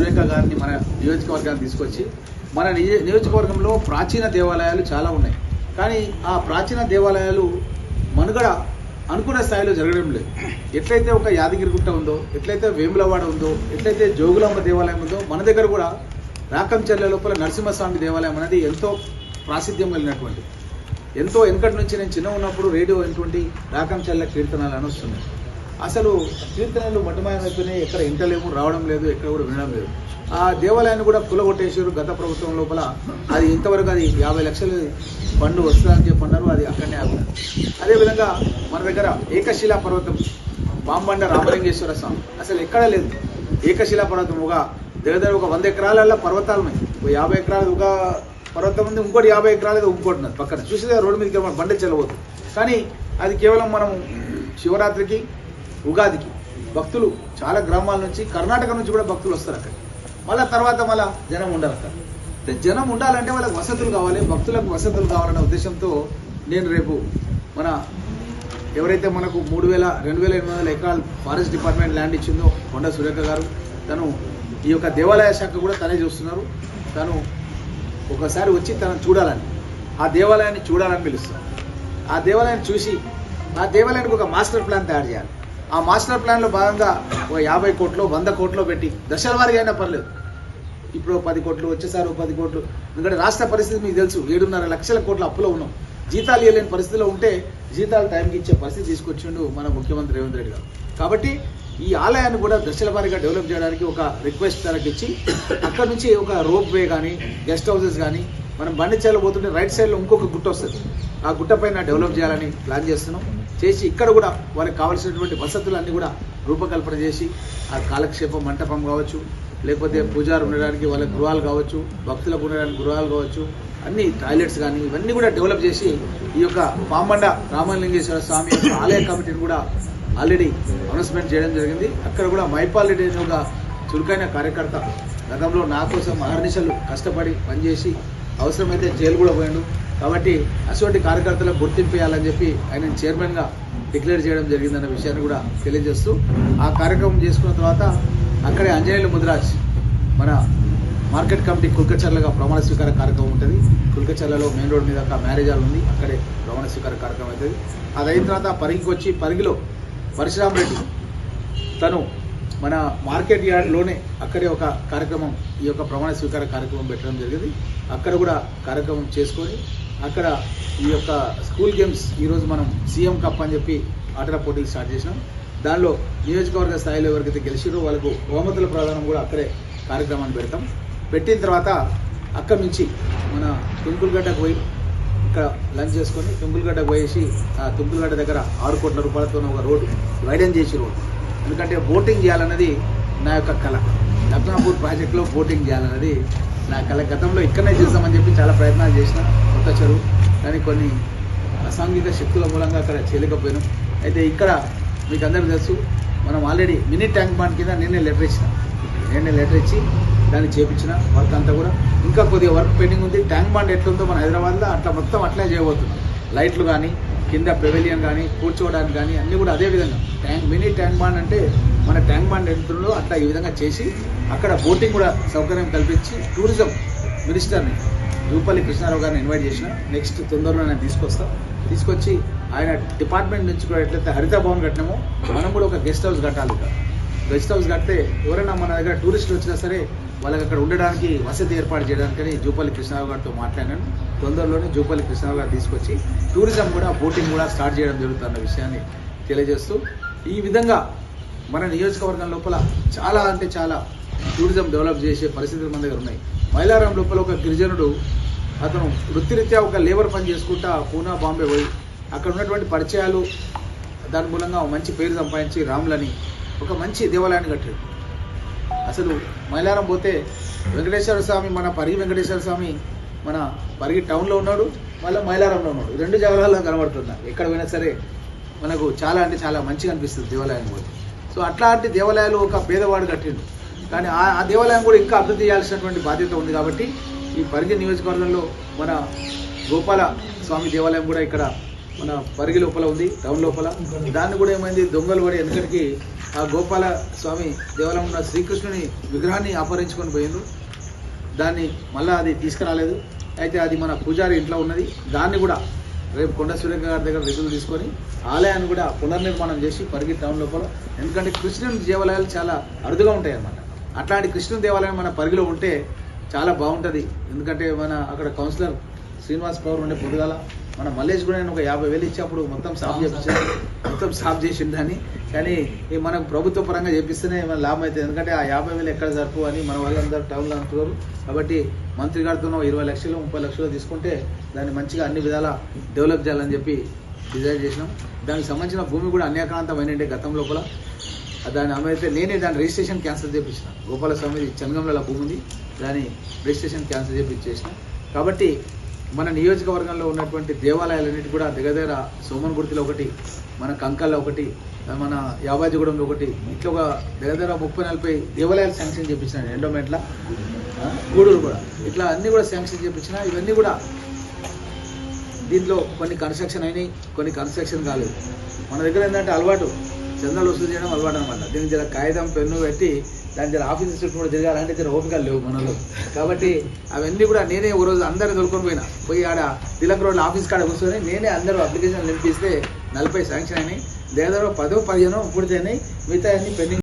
సురేఖ గారిని మన నియోజకవర్గానికి తీసుకొచ్చి మన నియోజకవర్గంలో ప్రాచీన దేవాలయాలు చాలా ఉన్నాయి. కానీ ఆ ప్రాచీన దేవాలయాలు మనుగడ అనుకున్న స్థాయిలో జరగడం లేదు. ఎట్లయితే ఒక యాదగిరిగుట్ట ఉందో ఎట్లయితే వేములవాడ ఉందో ఎట్లయితే జోగులాంబ దేవాలయం ఉందో మన దగ్గర కూడా రాకంచెర్ల లోపల నరసింహస్వామి దేవాలయం అనేది ఎంతో ప్రాసిద్ధ్యం కలిగినటువంటి ఎంతో వెనుకటి నుంచి నేను చిన్న ఉన్నప్పుడు రేడియో అయినటువంటి రాకంచెర్ల కీర్తనలు అని వస్తున్నాయి. అసలు కీర్తనలు మటుమాయమైపోయినాయి ఎక్కడ ఇంటలేము రావడం లేదు ఎక్కడ కూడా వినడం లేదు. ఆ దేవాలయాన్ని కూడా పులగొట్టేశారు గత ప్రభుత్వం లోపల. అది ఇంతవరకు అది యాభై లక్షలు పండు వస్తుందని చెప్పి అన్నారు అది అక్కడనే ఆగుతుంది. అదేవిధంగా మన దగ్గర ఏకశిలా పర్వతం బాంబండ రామలింగేశ్వర స్వామి అసలు ఎక్కడ లేదు. ఏకశిలా పర్వతం ఒక దగ్గర ఒక వంద ఎకరాలల్లో పర్వతాలు ఉన్నాయి. ఒక యాభై ఎకరాలు ఒక పర్వతం ఉంది ఇంకోటి యాభై ఎకరాలు ఇంకోటి ఉన్నది పక్కన. చూసేదే రోడ్డు మీదకి బండ బండి చెల్లబోతుంది. కానీ అది కేవలం మనం శివరాత్రికి ఉగాదికి. భక్తులు చాలా గ్రామాల నుంచి కర్ణాటక నుంచి కూడా భక్తులు వస్తారు అక్కడ. మళ్ళీ తర్వాత మళ్ళీ జనం ఉండాలి అక్కడ. అంటే జనం ఉండాలంటే వాళ్ళకి వసతులు కావాలి భక్తులకు వసతులు కావాలనే ఉద్దేశంతో నేను రేపు మన ఎవరైతే మనకు మూడు వేల రెండు వేల ఎనిమిది వందల ఎకరాలు ఫారెస్ట్ డిపార్ట్మెంట్ ల్యాండ్ ఇచ్చిందో కొండ సురేఖ గారు తను ఈ యొక్క దేవాలయ శాఖ కూడా తనే చూస్తున్నారు. తను ఒకసారి వచ్చి తను చూడాలని ఆ దేవాలయాన్ని చూడాలని పిలుస్తాను ఆ దేవాలయాన్ని చూసి ఆ దేవాలయానికి ఒక మాస్టర్ ప్లాన్ తయారు చేయాలి. ఆ మాస్టర్ ప్లాన్లో భాగంగా ఒక యాభై కోట్లు వంద కోట్లు పెట్టి దశల వారీగా అయినా పర్లేదు. ఇప్పుడు పది కోట్లు వచ్చేసారి పది కోట్లు. ఎందుకంటే రాష్ట్ర పరిస్థితి మీకు తెలుసు ఏడున్నర లక్షల కోట్ల అప్పులో ఉన్నాం. జీతాలు ఇవ్వలేని పరిస్థితిలో ఉంటే జీతాలు టైంకి ఇచ్చే పరిస్థితి తీసుకొచ్చిండు మన ముఖ్యమంత్రి రేవంత్ రెడ్డి గారు. కాబట్టి ఈ ఆలయాన్ని కూడా దశల వారీగా డెవలప్ చేయడానికి ఒక రిక్వెస్ట్ తనకి ఇచ్చి అక్కడ నుంచి ఒక రోప్ వే కానీ గెస్ట్ హౌసెస్ కానీ మనం బండి పోతుంటే రైట్ సైడ్లో ఇంకొక గుట్ట వస్తుంది. ఆ గుట్ట పైన డెవలప్ చేయాలని ప్లాన్ చేస్తున్నాం. చేసి ఇక్కడ కూడా వాళ్ళకి కావాల్సినటువంటి వసతులన్నీ కూడా రూపకల్పన చేసి ఆ కాలక్షేప మంటపం కావచ్చు లేకపోతే పూజారు ఉండడానికి వాళ్ళ గృహాలు కావచ్చు భక్తులకు ఉండడానికి గృహాలు కావచ్చు అన్ని టాయిలెట్స్ కానీ ఇవన్నీ కూడా డెవలప్ చేసి ఈ యొక్క పామండ రామలింగేశ్వర స్వామి యొక్క ఆలయ కమిటీని కూడా ఆల్రెడీ అనౌన్స్మెంట్ చేయడం జరిగింది. అక్కడ కూడా మైపాల్ రెడ్డి అనే ఒక చురుకైన కార్యకర్త గతంలో నా కోసం అహర్నిశలు కష్టపడి పనిచేసి అవసరమైతే జైలు కూడా పోయాడు. కాబట్టి అటువంటి కార్యకర్తలకు గుర్తింపు ఇవ్వాలని చెప్పి ఆయన చైర్మన్గా డిక్లేర్ చేయడం జరిగిందన్న విషయాన్ని కూడా తెలియజేస్తూ ఆ కార్యక్రమం చేసుకున్న తర్వాత అక్కడే అంజనేయులు ముద్రాజ్ మన మార్కెట్ కమిటీ కుల్కచర్లగా ప్రమాణ స్వీకార కార్యక్రమం ఉంటుంది. కుల్కచర్లలో మెయిన్ రోడ్ మీద ఒక మ్యారేజ్ హాల్ ఉంది. అక్కడే ప్రమాణ స్వీకార కార్యక్రమం అవుతుంది. అది అయిన తర్వాత పరిగికి వచ్చి పరిగిలో పరశురామ్ రెడ్డి తను మన మార్కెట్ యార్డ్లోనే అక్కడే ఒక కార్యక్రమం ఈ యొక్క ప్రమాణ స్వీకార కార్యక్రమం పెట్టడం జరిగింది. అక్కడ కూడా కార్యక్రమం చేసుకొని అక్కడ ఈ యొక్క స్కూల్ గేమ్స్ ఈరోజు మనం సీఎం కప్ అని చెప్పి ఆటల పోటీలు స్టార్ట్ చేసినాం. దానిలో నియోజకవర్గ స్థాయిలో ఎవరికైతే గెలిచిరో వాళ్ళకు బహుమతుల ప్రదానం కూడా అక్కడే కార్యక్రమాన్ని పెడతాం. పెట్టిన తర్వాత అక్కడి నుంచి మన తుంపులగడ్డకు పోయి ఇక్కడ లంచ్ చేసుకొని తుంపులగడ్డకు పోయేసి ఆ తుంపులగడ్డ దగ్గర ఆరు కోట్ల రూపాయలతో ఒక రోడ్డు వైడెన్ చేసి రోడ్డు. ఎందుకంటే బోటింగ్ చేయాలన్నది నా యొక్క కళ రత్నాపూర్ ప్రాజెక్ట్లో బోటింగ్ చేయాలన్నది నా కళ గతంలో ఇక్కడనే చేస్తామని చెప్పి చాలా ప్రయత్నాలు చేసిన కొత్త చెరువు. కానీ కొన్ని అసాంఘిక శక్తుల మూలంగా అక్కడ చేయలేకపోయినాం. అయితే ఇక్కడ మీకు అందరికీ తెలుసు మనం ఆల్రెడీ మినీ ట్యాంక్ బాండ్ కింద నేనే లెటర్ ఇచ్చిన. నేనే లెటర్ ఇచ్చి దాన్ని చేపించిన వర్క్ అంతా కూడా. ఇంకా కొద్దిగా వర్క్ పెండింగ్ ఉంది. ట్యాంక్ బాండ్ ఎట్లుందో మన హైదరాబాద్లో అట్లా మొత్తం అట్లే చేయబోతుంది లైట్లు కానీ కింద పెవిలియన్ కానీ కూర్చోవడానికి కానీ అన్నీ కూడా అదే విధంగా. ట్యాంక్ మినీ ట్యాంక్ బాండ్ అంటే మన ట్యాంక్ బాండ్ యంత్రంలో అట్లా ఈ విధంగా చేసి అక్కడ బోటింగ్ కూడా సౌకర్యం కల్పించి టూరిజం మినిస్టర్ని రూపల్లి కృష్ణారావు గారిని ఇన్వైట్ చేసిన. నెక్స్ట్ తొందరలో నేను తీసుకొస్తాను తీసుకొచ్చి ఆయన డిపార్ట్మెంట్ నుంచి కూడా ఎట్లయితే హరిత భవన్ కట్టినామో మనం కూడా ఒక గెస్ట్ హౌస్ కట్టాలి గెస్ట్ హౌస్ కడితే ఎవరైనా మన దగ్గర టూరిస్టులు వచ్చినా సరే వాళ్ళకి అక్కడ ఉండడానికి వసతి ఏర్పాటు చేయడానికని జూపల్లి కృష్ణారావు గారితో మాట్లాడాను. తొందరలోనే జూపల్లి కృష్ణారావు గారు తీసుకొచ్చి టూరిజం కూడా బోటింగ్ కూడా స్టార్ట్ చేయడం జరుగుతున్న విషయాన్ని తెలియజేస్తూ ఈ విధంగా మన నియోజకవర్గం లోపల చాలా అంటే చాలా టూరిజం డెవలప్ చేసే పరిస్థితులు మన దగ్గర ఉన్నాయి. మైలారం లోపల ఒక గిరిజనుడు అతను వృత్తిరీత్యా ఒక లేబర్ పని చేసుకుంటా పూనా బాంబే పోయి అక్కడ ఉన్నటువంటి పరిచయాలు దాని మూలంగా మంచి పేరు సంపాదించి రాములని ఒక మంచి దేవాలయాన్ని కట్టాడు. అసలు మైలారం పోతే వెంకటేశ్వర స్వామి మన పరిగి వెంకటేశ్వర స్వామి మన పరిగి టౌన్లో ఉన్నాడు మళ్ళీ మైలారంలో ఉన్నాడు. రెండు జాగాలలో కనబడుతున్నారు ఎక్కడ పోయినా సరే మనకు చాలా అంటే చాలా మంచిగా అనిపిస్తుంది దేవాలయం పోతే. సో అట్లాంటి దేవాలయాలు ఒక పేదవాడు కట్టిండు. కానీ ఆ దేవాలయం కూడా ఇంకా అభివృద్ధి చేయాల్సినటువంటి బాధ్యత ఉంది కాబట్టి ఈ పరిగి నియోజకవర్గంలో మన గోపాల స్వామి దేవాలయం కూడా ఇక్కడ మన పరిగి లోపల ఉంది టౌన్ లోపల. దాన్ని కూడా ఏమైంది? దొంగలు పడి వెనకటికి ఆ గోపాల స్వామి దేవాలయం ఉన్న శ్రీకృష్ణుని విగ్రహాన్ని అపహరించుకొని పోయిండు దాన్ని మళ్ళీ అది తీసుకురాలేదు. అయితే అది మన పూజారి ఇంట్లో ఉన్నది. దాన్ని కూడా రేపు కొండ సూర్య గారి దగ్గర రిజులు తీసుకొని ఆలయాన్ని కూడా పునర్నిర్మాణం చేసి పరిగి టౌన్ లోపల. ఎందుకంటే కృష్ణుని దేవాలయాలు చాలా అరుదుగా ఉంటాయి అన్నమాట. అట్లాంటి కృష్ణుని దేవాలయం మన పరిగిలో ఉంటే చాలా బాగుంటుంది. ఎందుకంటే మన అక్కడ కౌన్సిలర్ శ్రీనివాస్ పవర్ ఉండే పొద్దుగాల మన మల్లేష్ కూడా నేను ఒక యాభై వేలు ఇచ్చినప్పుడు మొత్తం సాఫ్ చేపించాను మొత్తం సాఫ్ చేసిండు అని. కానీ మనకు ప్రభుత్వ పరంగా చేపిస్తేనే మన లాభం అవుతుంది ఎందుకంటే ఆ యాభై వేలు ఎక్కడ సరిపో అని మన వాళ్ళందరూ టౌన్లో అంటున్నారు. కాబట్టి మంత్రి గారితో ఇరవై లక్షలు ముప్పై లక్షలు తీసుకుంటే దాన్ని మంచిగా అన్ని విధాలా డెవలప్ చేయాలని చెప్పి డిజైన్ చేసినాం. దానికి సంబంధించిన భూమి కూడా అన్యాక్రాంతమైనండి గతం లోపల. దాని అమైతే నేనే దాని రిజిస్ట్రేషన్ క్యాన్సిల్ చేయించిన గోపాలస్వామి చంగంలో భూమి ఉంది. దాని రిజిస్ట్రేషన్ క్యాన్సిల్ చేయించేసిన కాబట్టి మన నియోజకవర్గంలో ఉన్నటువంటి దేవాలయాలన్నిటి కూడా దగ్గర సోమన్ గుర్తిలో ఒకటి మన కంకల్లో ఒకటి మన యాబాజిగూడెంలో ఒకటి ఇట్లా ఒక దగ్గర దగ్గర ముప్పై నలభై దేవాలయాలు శాంక్షన్ చేయించిన ఎండోమెంట్ల గూడూరు కూడా. ఇట్లా అన్నీ కూడా శాంక్షన్ చేయించిన ఇవన్నీ కూడా దీంట్లో కొన్ని కన్స్ట్రక్షన్ అయినాయి కొన్ని కన్స్ట్రక్షన్ కాలేదు. మన దగ్గర ఏంటంటే అలవాటు చందాలు వసూలు చేయడం అలవాటు అనమాట దీనికి జర కాగితం పెన్ను పెట్టి దాని జర ఆఫీస్ చుట్టూ కూడా తిరగాలంటే జర ఓపికలు లేవు మనలో. కాబట్టి అవన్నీ కూడా నేనే ఒక రోజు అందరిని తొలుకొని పోయినా. పోయి ఆడ తిలక్ రోడ్ల ఆఫీస్ కాడ కూర్చొని నేనే అందరూ అప్లికేషన్ నింపిస్తే నలభై శాంక్షన్ అయినాయి. లేదా పదో పదిహేనో పూర్తయినాయి. మిగతా అన్ని పెండింగ్